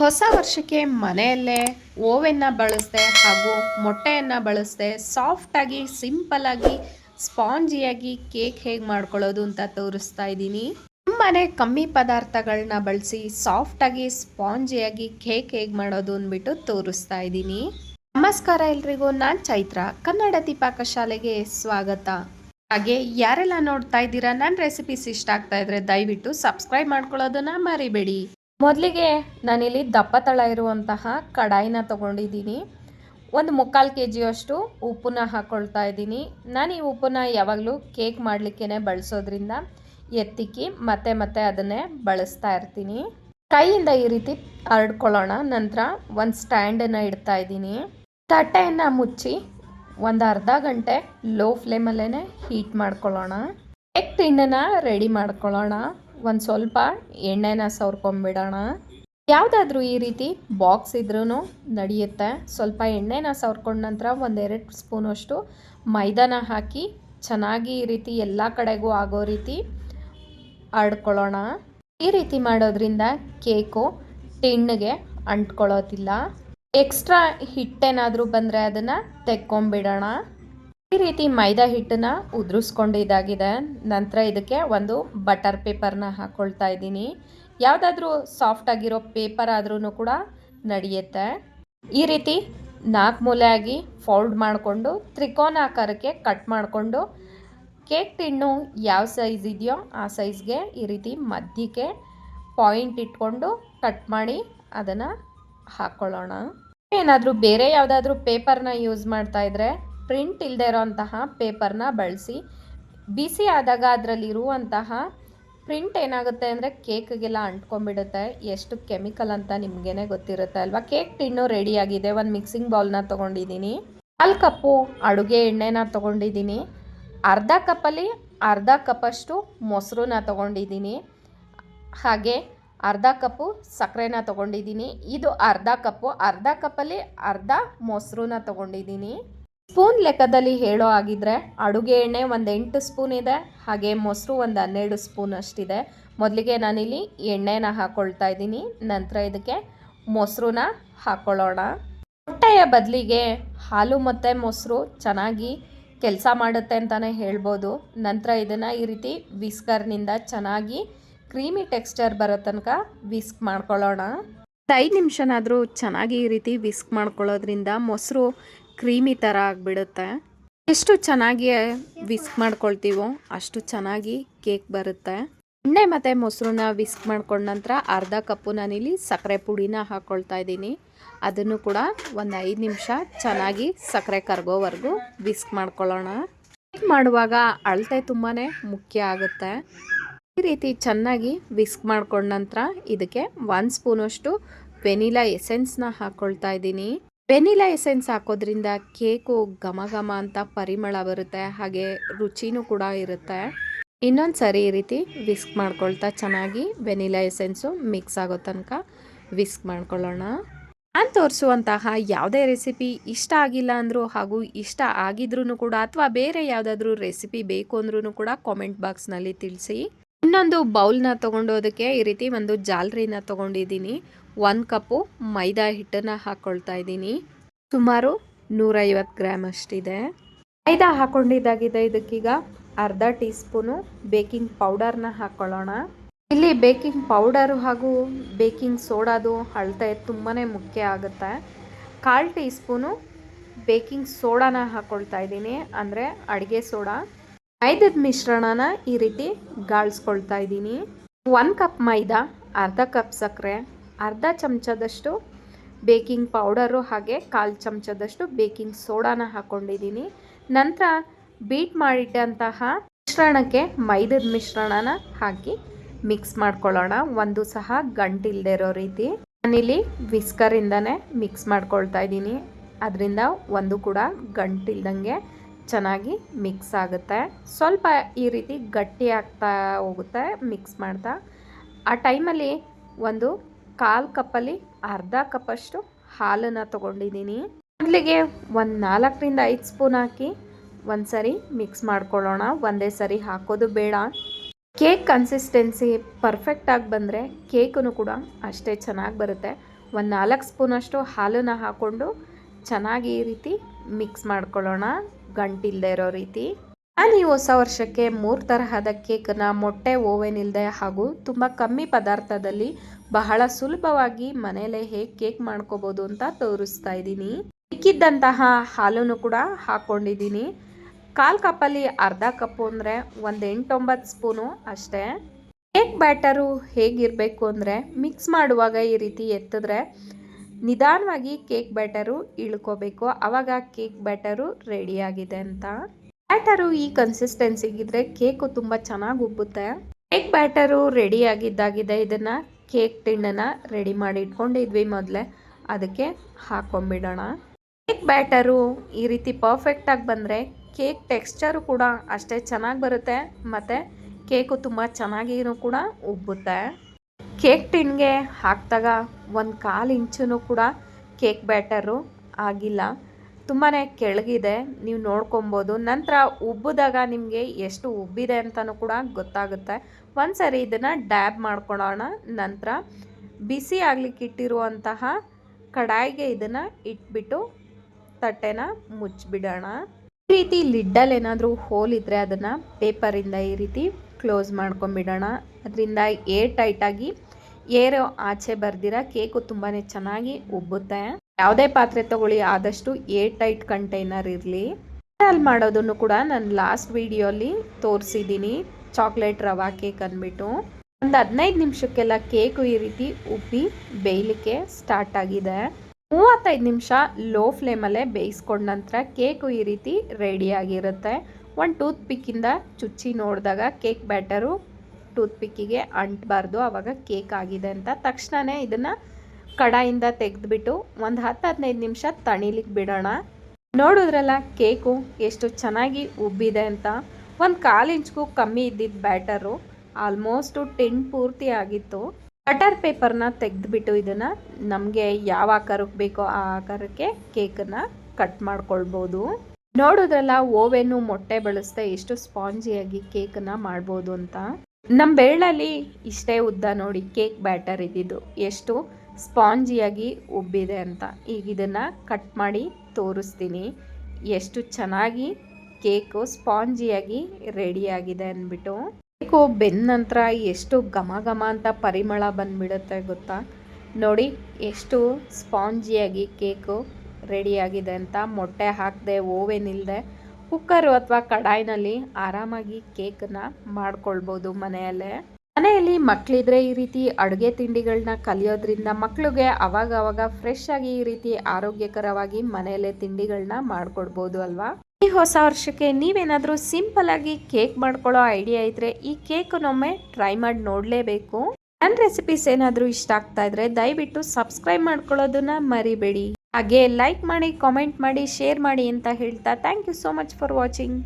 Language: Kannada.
ಹೊಸ ವರ್ಷಕ್ಕೆ ಮನೆಯಲ್ಲೇ ಓವೆನ್ನ ಬಳಸದೆ ಹಾಗೂ ಮೊಟ್ಟೆಯನ್ನು ಬಳಸದೆ ಸಾಫ್ಟಾಗಿ ಸಿಂಪಲ್ಲಾಗಿ ಸ್ಪಾಂಜಿಯಾಗಿ ಕೇಕ್ ಹೇಗೆ ಮಾಡ್ಕೊಳ್ಳೋದು ಅಂತ ತೋರಿಸ್ತಾ ಇದ್ದೀನಿ. ತುಂಬಾ ಕಮ್ಮಿ ಪದಾರ್ಥಗಳನ್ನ ಬಳಸಿ ಸಾಫ್ಟಾಗಿ ಸ್ಪಾಂಜಿಯಾಗಿ ಕೇಕ್ ಹೇಗೆ ಮಾಡೋದು ಅಂದ್ಬಿಟ್ಟು ತೋರಿಸ್ತಾ ಇದ್ದೀನಿ. ನಮಸ್ಕಾರ ಎಲ್ರಿಗೂ, ನಾನು ಚೈತ್ರ, ಕನ್ನಡ ದೀಪಾಕ ಶಾಲೆಗೆ ಸ್ವಾಗತ. ಹಾಗೆ ಯಾರೆಲ್ಲ ನೋಡ್ತಾ ಇದ್ದೀರಾ ನನ್ನ ರೆಸಿಪೀಸ್ ಇಷ್ಟ ಆಗ್ತಾ ಇದ್ರೆ ದಯವಿಟ್ಟು ಸಬ್ಸ್ಕ್ರೈಬ್ ಮಾಡ್ಕೊಳ್ಳೋದನ್ನ ಮರಿಬೇಡಿ. ಮೊದಲಿಗೆ ನಾನಿಲ್ಲಿ ದಪ್ಪ ತಳ ಇರುವಂತಹ ಕಡಾಯಿನ ತೊಗೊಂಡಿದ್ದೀನಿ. ಒಂದು ಮುಕ್ಕಾಲು ಕೆ ಜಿಯಷ್ಟು ಉಪ್ಪನ್ನ ಹಾಕ್ಕೊಳ್ತಾ ಇದ್ದೀನಿ. ನಾನು ಈ ಉಪ್ಪನ್ನ ಯಾವಾಗಲೂ ಕೇಕ್ ಮಾಡಲಿಕ್ಕೇ ಬಳಸೋದ್ರಿಂದ ಎತ್ತಿಕ್ಕಿ ಮತ್ತೆ ಮತ್ತೆ ಅದನ್ನೇ ಬಳಸ್ತಾ ಇರ್ತೀನಿ. ಕೈಯಿಂದ ಈ ರೀತಿ ಹರಡ್ಕೊಳ್ಳೋಣ. ನಂತರ ಒಂದು ಸ್ಟ್ಯಾಂಡನ್ನು ಇಡ್ತಾ ಇದ್ದೀನಿ. ತಟ್ಟೆಯನ್ನು ಮುಚ್ಚಿ ಒಂದು ಅರ್ಧ ಗಂಟೆ ಲೋ ಫ್ಲೇಮಲ್ಲೇ ಹೀಟ್ ಮಾಡ್ಕೊಳ್ಳೋಣ. ಕೇಕ್ ತಿಂಡನ್ನು ರೆಡಿ ಮಾಡ್ಕೊಳ್ಳೋಣ. ಒಂದು ಸ್ವಲ್ಪ ಎಣ್ಣೆನ ಸವರ್ಕೊಂಬಿಡೋಣ. ಯಾವುದಾದ್ರೂ ಈ ರೀತಿ ಬಾಕ್ಸ್ ಇದ್ರೂ ನಡೆಯುತ್ತೆ. ಸ್ವಲ್ಪ ಎಣ್ಣೆನ ಸವರ್ಕೊಂಡ ನಂತರ ಒಂದೆರಡು ಸ್ಪೂನಷ್ಟು ಮೈದಾನ ಹಾಕಿ ಚೆನ್ನಾಗಿ ಈ ರೀತಿ ಎಲ್ಲ ಕಡೆಗೂ ಆಗೋ ರೀತಿ ಆಡ್ಕೊಳ್ಳೋಣ. ಈ ರೀತಿ ಮಾಡೋದ್ರಿಂದ ಕೇಕು ಟಿಣ್ಣಿಗೆ ಅಂಟ್ಕೊಳ್ಳೋದಿಲ್ಲ. ಎಕ್ಸ್ಟ್ರಾ ಹಿಟ್ಟೇನಾದರೂ ಬಂದರೆ ಅದನ್ನು ತೆಕ್ಕೊಂಬಿಡೋಣ. ಈ ರೀತಿ ಮೈದಾ ಹಿಟ್ಟನ್ನ ಉದುರಿಸ್ಕೊಂಡಿದ್ದಾಗಿದೆ ನಂತರ ಇದಕ್ಕೆ ಒಂದು ಬಟರ್ ಪೇಪರ್ನ ಹಾಕೊಳ್ತಾ ಇದ್ದೀನಿ. ಯಾವುದಾದ್ರೂ ಸಾಫ್ಟ್ ಆಗಿರೋ ಪೇಪರ್ ಆದ್ರೂ ಕೂಡ ನಡೆಯುತ್ತೆ. ಈ ರೀತಿ ನಾಲ್ಕು ಮೂಲೆಯಾಗಿ ಫೋಲ್ಡ್ ಮಾಡಿಕೊಂಡು ತ್ರಿಕೋನ ಆಕಾರಕ್ಕೆ ಕಟ್ ಮಾಡಿಕೊಂಡು ಕೇಕ್ ಟಿನ್ನು ಯಾವ ಸೈಜ್ ಇದೆಯೋ ಆ ಸೈಜ್ಗೆ ಈ ರೀತಿ ಮಧ್ಯಕ್ಕೆ ಪಾಯಿಂಟ್ ಇಟ್ಕೊಂಡು ಕಟ್ ಮಾಡಿ ಅದನ್ನು ಹಾಕ್ಕೊಳ್ಳೋಣ ಏನಾದರೂ ಬೇರೆ ಯಾವುದಾದ್ರೂ ಪೇಪರ್ನ ಯೂಸ್ ಮಾಡ್ತಾ ಇದ್ರೆ ಪ್ರಿಂಟ್ ಇಲ್ಲದೆ ಇರೋಂತಹ ಪೇಪರ್ನ ಬಳಸಿ, ಬಿಸಿ ಆದಾಗ ಅದರಲ್ಲಿರುವಂತಹ ಪ್ರಿಂಟ್ ಏನಾಗುತ್ತೆ ಅಂದರೆ ಕೇಕ್ಗೆಲ್ಲ ಅಂಟ್ಕೊಂಡ್ಬಿಡುತ್ತೆ. ಎಷ್ಟು ಕೆಮಿಕಲ್ ಅಂತ ನಿಮಗೇನೆ ಗೊತ್ತಿರುತ್ತೆ ಅಲ್ವಾ? ಕೇಕ್ ಟಿನ್ನು ರೆಡಿಯಾಗಿದೆ ಒಂದು ಮಿಕ್ಸಿಂಗ್ ಬೌಲ್ನ ತೊಗೊಂಡಿದ್ದೀನಿ. ಕಾಲು ಕಪ್ಪು ಅಡುಗೆ ಎಣ್ಣೆನ ತೊಗೊಂಡಿದ್ದೀನಿ. ಅರ್ಧ ಕಪ್ಪಲ್ಲಿ ಅರ್ಧ ಕಪ್ಪಷ್ಟು ಮೊಸರನ್ನ ತೊಗೊಂಡಿದ್ದೀನಿ. ಹಾಗೆ ಅರ್ಧ ಕಪ್ಪು ಸಕ್ಕರೆನ ತೊಗೊಂಡಿದ್ದೀನಿ. ಇದು ಅರ್ಧ ಕಪ್ಪು. ಅರ್ಧ ಕಪ್ಪಲ್ಲಿ ಅರ್ಧ ಮೊಸರನ್ನ ತೊಗೊಂಡಿದ್ದೀನಿ. ಸ್ಪೂನ್ ಲೆಕ್ಕದಲ್ಲಿ ಹೇಳೋ ಆಗಿದ್ರೆ ಅಡುಗೆ ಎಣ್ಣೆ ಒಂದು ಎಂಟು ಸ್ಪೂನ್ ಇದೆ, ಹಾಗೆ ಮೊಸರು ಒಂದು ಹನ್ನೆರಡು ಸ್ಪೂನ್ ಅಷ್ಟಿದೆ. ಮೊದಲಿಗೆ ನಾನಿಲ್ಲಿ ಎಣ್ಣೆನ ಹಾಕ್ಕೊಳ್ತಾ ಇದ್ದೀನಿ, ನಂತರ ಇದಕ್ಕೆ ಮೊಸರನ್ನ ಹಾಕ್ಕೊಳ್ಳೋಣ ಮೊಟ್ಟೆಯ ಬದಲಿಗೆ ಹಾಲು ಮತ್ತು ಮೊಸರು ಚೆನ್ನಾಗಿ ಕೆಲಸ ಮಾಡುತ್ತೆ ಅಂತಲೇ ಹೇಳ್ಬೋದು. ನಂತರ ಇದನ್ನು ಈ ರೀತಿ ವಿಸ್ಕರ್ನಿಂದ ಚೆನ್ನಾಗಿ ಕ್ರೀಮಿ ಟೆಕ್ಸ್ಚರ್ ಬರೋ ತನಕ ವಿಸ್ಕ್ ಮಾಡ್ಕೊಳ್ಳೋಣ. ಐದು ನಿಮಿಷನಾದರೂ ಚೆನ್ನಾಗಿ ಈ ರೀತಿ ವಿಸ್ಕ್ ಮಾಡ್ಕೊಳ್ಳೋದ್ರಿಂದ ಮೊಸರು ಕ್ರೀಮಿ ಥರ ಆಗಿಬಿಡುತ್ತೆ. ಎಷ್ಟು ಚೆನ್ನಾಗಿ ವಿಸ್ಕ್ ಮಾಡ್ಕೊಳ್ತೀವೋ ಅಷ್ಟು ಚೆನ್ನಾಗಿ ಕೇಕ್ ಬರುತ್ತೆ. ಎಣ್ಣೆ ಮತ್ತು ಮೊಸರನ್ನ ವಿಸ್ಕ್ ಮಾಡ್ಕೊಂಡ ನಂತರ ಅರ್ಧ ಕಪ್ಪು ನಾನಿಲ್ಲಿ ಸಕ್ಕರೆ ಪುಡಿನ ಹಾಕ್ಕೊಳ್ತಾ ಇದ್ದೀನಿ. ಅದನ್ನು ಕೂಡ ಒಂದು ಐದು ನಿಮಿಷ ಚೆನ್ನಾಗಿ ಸಕ್ಕರೆ ಕರಗೋವರೆಗೂ ವಿಸ್ಕ್ ಮಾಡ್ಕೊಳ್ಳೋಣ. ಕೇಕ್ ಮಾಡುವಾಗ ಅಳತೆ ತುಂಬಾ ಮುಖ್ಯ ಆಗುತ್ತೆ. ಈ ರೀತಿ ಚೆನ್ನಾಗಿ ವಿಸ್ಕ್ ಮಾಡ್ಕೊಂಡ ನಂತರ ಇದಕ್ಕೆ ಒಂದು ಸ್ಪೂನಷ್ಟು ವೆನಿಲಾ ಎಸೆನ್ಸ್ನ ಹಾಕ್ಕೊಳ್ತಾ ಇದ್ದೀನಿ. ವೆನಿಲಾ ಎಸೆನ್ಸ್ ಹಾಕೋದ್ರಿಂದ ಕೇಕು ಘಮ ಘಮ ಅಂತ ಪರಿಮಳ ಬರುತ್ತೆ, ಹಾಗೆ ರುಚಿನೂ ಕೂಡ ಇರುತ್ತೆ. ಇನ್ನೊಂದು ಸರಿ ಈ ರೀತಿ ವಿಸ್ಕ್ ಮಾಡ್ಕೊಳ್ತಾ ಚೆನ್ನಾಗಿ ವೆನಿಲಾ ಎಸೆನ್ಸು ಮಿಕ್ಸ್ ಆಗೋ ತನಕ ವಿಸ್ಕ್ ಮಾಡ್ಕೊಳ್ಳೋಣ. ನಾನು ತೋರಿಸುವಂತಹ ಯಾವುದೇ ರೆಸಿಪಿ ಇಷ್ಟ ಆಗಿಲ್ಲ ಅಂದರೂ ಹಾಗೂ ಇಷ್ಟ ಆಗಿದ್ರೂ ಕೂಡ ಅಥವಾ ಬೇರೆ ಯಾವುದಾದ್ರೂ ರೆಸಿಪಿ ಬೇಕು ಅಂದ್ರೂ ಕೂಡ ಕಾಮೆಂಟ್ ಬಾಕ್ಸ್ನಲ್ಲಿ ತಿಳಿಸಿ. ಇನ್ನೊಂದು ಬೌಲ್ನ ತೊಗೊಂಡೋದಕ್ಕೆ ಈ ರೀತಿ ಒಂದು ಜಾಲರಿನ ತೊಗೊಂಡಿದ್ದೀನಿ. ಒಂದು ಕಪ್ಪು ಮೈದಾ ಹಿಟ್ಟನ್ನು ಹಾಕ್ಕೊಳ್ತಾ ಇದ್ದೀನಿ. ಸುಮಾರು ನೂರೈವತ್ತು ಗ್ರಾಮ್ ಅಷ್ಟಿದೆ. ಮೈದಾ ಹಾಕ್ಕೊಂಡಿದ್ದಾಗಿದೆ ಇದಕ್ಕೀಗ ಅರ್ಧ ಟೀ ಸ್ಪೂನು ಬೇಕಿಂಗ್ ಪೌಡರ್ನ ಹಾಕ್ಕೊಳ್ಳೋಣ ಇಲ್ಲಿ ಬೇಕಿಂಗ್ ಪೌಡರು ಹಾಗೂ ಬೇಕಿಂಗ್ ಸೋಡಾದು ಅಳತೆ ತುಂಬಾ ಮುಖ್ಯ ಆಗುತ್ತೆ. ಕಾಲು ಟೀ ಸ್ಪೂನು ಬೇಕಿಂಗ್ ಸೋಡಾನ ಹಾಕ್ಕೊಳ್ತಾ ಇದ್ದೀನಿ. ಅಂದರೆ ಅಡುಗೆ ಸೋಡಾ. ಮೈದದ ಮಿಶ್ರಣನ ಈ ರೀತಿ ಗಾಳಿಸ್ಕೊಳ್ತಾ ಇದ್ದೀನಿ. ಒಂದು ಕಪ್ ಮೈದಾ, ಅರ್ಧ ಕಪ್ ಸಕ್ಕರೆ, ಅರ್ಧ ಚಮಚದಷ್ಟು ಬೇಕಿಂಗ್ ಪೌಡರು ಹಾಗೆ ಕಾಲು ಚಮಚದಷ್ಟು ಬೇಕಿಂಗ್ ಸೋಡಾನ ಹಾಕ್ಕೊಂಡಿದ್ದೀನಿ ನಂತರ ಬೀಟ್ ಮಾಡಿಟ್ಟಂತಹ ಮಿಶ್ರಣಕ್ಕೆ ಮೈದದ ಮಿಶ್ರಣನ ಹಾಕಿ ಮಿಕ್ಸ್ ಮಾಡ್ಕೊಳ್ಳೋಣ. ಒಂದು ಸಹ ಗಂಟಿಲ್ಲದೆ ಇರೋ ರೀತಿ. ನಾನಿಲ್ಲಿ ವಿಸ್ಕರಿಂದನೇ ಮಿಕ್ಸ್ ಮಾಡ್ಕೊಳ್ತಾ ಇದ್ದೀನಿ. ಅದರಿಂದ ಒಂದು ಕೂಡ ಗಂಟಿಲ್ದಂಗೆ ಚೆನ್ನಾಗಿ ಮಿಕ್ಸ್ ಆಗುತ್ತೆ. ಸ್ವಲ್ಪ ಈ ರೀತಿ ಗಟ್ಟಿ ಆಗ್ತಾ ಹೋಗುತ್ತೆ ಮಿಕ್ಸ್ ಮಾಡ್ತಾ. ಆ ಟೈಮಲ್ಲಿ ಒಂದು ಕಾಲು ಕಪ್ಪಲ್ಲಿ ಅರ್ಧ ಕಪ್ಪಷ್ಟು ಹಾಲನ್ನು ತೊಗೊಂಡಿದ್ದೀನಿ. ಮೊದಲಿಗೆ ಒಂದು ನಾಲ್ಕರಿಂದ ಐದು ಸ್ಪೂನ್ ಹಾಕಿ ಒಂದು ಸರಿ ಮಿಕ್ಸ್ ಮಾಡ್ಕೊಳ್ಳೋಣ. ಒಂದೇ ಸರಿ ಹಾಕೋದು ಬೇಡ. ಕೇಕ್ ಕನ್ಸಿಸ್ಟೆನ್ಸಿ ಪರ್ಫೆಕ್ಟಾಗಿ ಬಂದರೆ ಕೇಕೂ ಕೂಡ ಅಷ್ಟೇ ಚೆನ್ನಾಗಿ ಬರುತ್ತೆ. ಒಂದು ನಾಲ್ಕು ಸ್ಪೂನಷ್ಟು ಹಾಲನ್ನು ಹಾಕ್ಕೊಂಡು ಚೆನ್ನಾಗಿ ಈ ರೀತಿ ಮಿಕ್ಸ್ ಮಾಡ್ಕೊಳ್ಳೋಣ. ಗಂಟಿಲ್ಲದೆ ಇರೋ ರೀತಿ. ನಾನು ಈ ಹೊಸ ವರ್ಷಕ್ಕೆ ಮೂರು ತರಹದ ಕೇಕ್ನ ಮೊಟ್ಟೆ, ಓವೆನ್ ಇಲ್ಲದೆ ಹಾಗೂ ತುಂಬ ಕಮ್ಮಿ ಪದಾರ್ಥದಲ್ಲಿ ಬಹಳ ಸುಲಭವಾಗಿ ಮನೆಯಲ್ಲೇ ಹೇಗೆ ಕೇಕ್ ಮಾಡ್ಕೋಬೋದು ಅಂತ ತೋರಿಸ್ತಾ ಇದ್ದೀನಿ. ಸಿಕ್ಕಿದ್ದಂತಹ ಹಾಲನ್ನು ಕೂಡ ಹಾಕ್ಕೊಂಡಿದ್ದೀನಿ ಕಾಲು ಕಪ್ಪಲ್ಲಿ ಅರ್ಧ ಕಪ್ಪು ಅಂದರೆ ಒಂದು ಎಂಟೊಂಬತ್ತು ಸ್ಪೂನು ಅಷ್ಟೇ. ಕೇಕ್ ಬ್ಯಾಟರು ಹೇಗಿರಬೇಕು ಅಂದರೆ ಮಿಕ್ಸ್ ಮಾಡುವಾಗ ಈ ರೀತಿ ಎತ್ತಿದ್ರೆ ನಿಧಾನವಾಗಿ ಕೇಕ್ ಬ್ಯಾಟರು ಇಳ್ಕೋಬೇಕು. ಆವಾಗ ಕೇಕ್ ಬ್ಯಾಟರು ರೆಡಿಯಾಗಿದೆ ಅಂತ. ಬ್ಯಾಟರು ಈ ಕನ್ಸಿಸ್ಟೆನ್ಸಿಗಿದ್ರೆ ಕೇಕು ತುಂಬ ಚೆನ್ನಾಗಿ ಉಬ್ಬುತ್ತೆ. ಕೇಕ್ ಬ್ಯಾಟರು ರೆಡಿ ಆಗಿದ್ದಾಗಿದೆ. ಇದನ್ನು ಕೇಕ್ ಟಿನ್ನನ್ನು ರೆಡಿ ಮಾಡಿ ಇಟ್ಕೊಂಡಿದ್ವಿ ಮೊದಲೇ. ಅದಕ್ಕೆ ಹಾಕೊಂಡ್ಬಿಡೋಣ ಕೇಕ್ ಬ್ಯಾಟರು ಈ ರೀತಿ ಪರ್ಫೆಕ್ಟಾಗಿ ಬಂದರೆ ಕೇಕ್ ಟೆಕ್ಸ್ಚರು ಕೂಡ ಅಷ್ಟೇ ಚೆನ್ನಾಗಿ ಬರುತ್ತೆ. ಮತ್ತು ಕೇಕು ತುಂಬ ಚೆನ್ನಾಗಿಯೂ ಕೂಡ ಉಬ್ಬುತ್ತೆ. ಕೇಕ್ ಟಿನ್ಗೆ ಹಾಕಿದಾಗ ಒಂದು ಕಾಲು ಇಂಚೂ ಕೂಡ ಕೇಕ್ ಬ್ಯಾಟರು ಆಗಿಲ್ಲ. ತುಂಬಾ ಕೆಳಗಿದೆ, ನೀವು ನೋಡ್ಕೊಬೋದು. ನಂತರ ಉಬ್ಬಿದಾಗ ನಿಮಗೆ ಎಷ್ಟು ಉಬ್ಬಿದೆ ಅಂತಲೂ ಕೂಡ ಗೊತ್ತಾಗುತ್ತೆ. ಒಂದು ಸರಿ ಇದನ್ನು ಡ್ಯಾಬ್ ಮಾಡ್ಕೊಳ್ಳೋಣ ನಂತರ ಬಿಸಿ ಆಗ್ಲಿಕ್ಕೆ ಇಟ್ಟಿರುವಂತಹ ಕಡಾಯಿಗೆ ಇದನ್ನು ಇಟ್ಬಿಟ್ಟು ತಟ್ಟೆನ ಮುಚ್ಚಿಬಿಡೋಣ. ಈ ರೀತಿ ಲಿಡ್ಡಲ್ಲಿ ಏನಾದರೂ ಹೋಲ್ ಇದ್ದರೆ ಅದನ್ನು ಪೇಪರಿಂದ ಈ ರೀತಿ ಕ್ಲೋಸ್ ಮಾಡ್ಕೊಂಬಿಡೋಣ ಅದರಿಂದ ಏರ್ ಟೈಟಾಗಿ ಏರೋ ಆಚೆ ಬರ್ದಿರ, ಕೇಕು ತುಂಬಾ ಚೆನ್ನಾಗಿ ಉಬ್ಬುತ್ತೆ. ಯಾವುದೇ ಪಾತ್ರೆ ತಗೊಳ್ಳಿ, ಆದಷ್ಟು ಏರ್ ಟೈಟ್ ಕಂಟೈನರ್ ಇರಲಿ. ಅಲ್ಲಿ ಮಾಡೋದನ್ನು ಕೂಡ ನಾನು ಲಾಸ್ಟ್ ವಿಡಿಯೋಲಿ ತೋರಿಸಿದ್ದೀನಿ ಚಾಕ್ಲೇಟ್ ರವಾ ಕೇಕ್ ಅಂದ್ಬಿಟ್ಟು ಒಂದು ಹದಿನೈದು ನಿಮಿಷಕ್ಕೆಲ್ಲ ಕೇಕು ಈ ರೀತಿ ಉಬ್ಬಿ ಬೇಯಲಿಕ್ಕೆ ಸ್ಟಾರ್ಟ್ ಆಗಿದೆ. ಮೂವತ್ತೈದು ನಿಮಿಷ ಲೋ ಫ್ಲೇಮಲ್ಲೇ ಬೇಯಿಸ್ಕೊಂಡ ನಂತರ ಕೇಕು ಈ ರೀತಿ ರೆಡಿಯಾಗಿರುತ್ತೆ ಒಂದು ಟೂತ್ ಪಿಕ್ಕಿಂದ ಚುಚ್ಚಿ ನೋಡಿದಾಗ ಕೇಕ್ ಬ್ಯಾಟರು ಟೂತ್ ಪಿಕ್ಕಿಗೆ ಅಂಟಬಾರ್ದು ಆವಾಗ ಕೇಕ್ ಆಗಿದೆ ಅಂತ. ತಕ್ಷಣವೇ ಇದನ್ನು ಕಡಾಯಿಂದ ತೆಗೆದುಬಿಟ್ಟು ಒಂದು ಹತ್ತು ಹದಿನೈದು ನಿಮಿಷ ತಣಿಲಿಕ್ಕೆ ಬಿಡೋಣ. ನೋಡಿದ್ರಲ್ಲ ಕೇಕು ಎಷ್ಟು ಚೆನ್ನಾಗಿ ಉಬ್ಬಿದೆ ಅಂತ. ಒಂದು ಕಾಲು ಇಂಚ್ಗೂ ಕಮ್ಮಿ ಇದ್ದಿದ್ದ ಬ್ಯಾಟರು, ಆಲ್ಮೋಸ್ಟು ಟಿನ್ ಪೂರ್ತಿ ಆಗಿತ್ತು. ಬಟರ್ ಪೇಪರ್ನ ತೆಗೆದುಬಿಟ್ಟು ಇದನ್ನು ನಮಗೆ ಯಾವ ಆಕಾರಕ್ಕೆ ಬೇಕೋ ಆ ಆಕಾರಕ್ಕೆ ಕೇಕನ್ನು ಕಟ್ ಮಾಡ್ಕೊಳ್ಬೋದು. ನೋಡೋದ್ರಲ್ಲ ಓವೆನ್ನು ಮೊಟ್ಟೆ ಬಳಸ್ದೆ ಎಷ್ಟು ಸ್ಪಾಂಜಿಯಾಗಿ ಕೇಕನ್ನು ಮಾಡ್ಬೋದು ಅಂತ. ನಮ್ಮ ಬೆರಳಲ್ಲಿ ಇಷ್ಟೇ ಉದ್ದ ನೋಡಿ ಕೇಕ್ ಬ್ಯಾಟರ್ ಇದ್ದಿದ್ದು. ಎಷ್ಟು ಸ್ಪಾಂಜಿಯಾಗಿ ಉಬ್ಬಿದೆ ಅಂತ. ಈಗ ಇದನ್ನು ಕಟ್ ಮಾಡಿ ತೋರಿಸ್ತೀನಿ. ಎಷ್ಟು ಚೆನ್ನಾಗಿ ಕೇಕು ಸ್ಪಾಂಜಿಯಾಗಿ ರೆಡಿಯಾಗಿದೆ ಅಂದ್ಬಿಟ್ಟು. ಕೇಕು ಬೆಂದ ನಂತರ ಎಷ್ಟು ಘಮ ಘಮ ಅಂತ ಪರಿಮಳ ಬಂದ್ಬಿಡುತ್ತೆ ಗೊತ್ತಾ? ನೋಡಿ, ಎಷ್ಟು ಸ್ಪಾಂಜಿಯಾಗಿ ಕೇಕು ರೆಡಿಯಾಗಿದೆ ಅಂತ. ಮೊಟ್ಟೆ ಹಾಕದೆ ಓವೆನ್ ಇಲ್ಲದೆ ಕುಕ್ಕರು ಅಥವಾ ಕಡಾಯಿನಲ್ಲಿ ಆರಾಮಾಗಿ ಕೇಕ್ನ ಮಾಡ್ಕೊಳ್ಬೋದು ಮನೆಯಲ್ಲೇ. ಮನೆಯಲ್ಲಿ ಮಕ್ಕಳಿದ್ರೆ ಈ ರೀತಿ ಅಡುಗೆ ತಿಂಡಿಗಳನ್ನ ಕಲಿಯೋದ್ರಿಂದ ಮಕ್ಕಳಿಗೆ ಅವಾಗ ಅವಾಗ ಫ್ರೆಶ್ ಆಗಿ ಈ ರೀತಿ ಆರೋಗ್ಯಕರವಾಗಿ ಮನೆಯಲ್ಲೇ ತಿಂಡಿಗಳನ್ನ ಮಾಡ್ಕೊಡ್ಬೋದು ಅಲ್ವಾ? ಈ ಹೊಸ ವರ್ಷಕ್ಕೆ ನೀವೇನಾದರೂ ಸಿಂಪಲ್ ಆಗಿ ಕೇಕ್ ಮಾಡ್ಕೊಳ್ಳೋ ಐಡಿಯಾ ಇದ್ರೆ ಈ ಕೇಕನ್ನೊಮ್ಮೆ ಟ್ರೈ ಮಾಡಿ ನೋಡಲೇಬೇಕು. ನನ್ನ ರೆಸಿಪೀಸ್ ಏನಾದರೂ ಇಷ್ಟ ಆಗ್ತಾ ಇದ್ರೆ ದಯವಿಟ್ಟು ಸಬ್ಸ್ಕ್ರೈಬ್ ಮಾಡ್ಕೊಳ್ಳೋದನ್ನ ಮರಿಬೇಡಿ. ಹಾಗೆ ಲೈಕ್ ಮಾಡಿ ಕಾಮೆಂಟ್ ಮಾಡಿ ಶೇರ್ ಮಾಡಿ ಅಂತ ಹೇಳ್ತಾ thank you so much for watching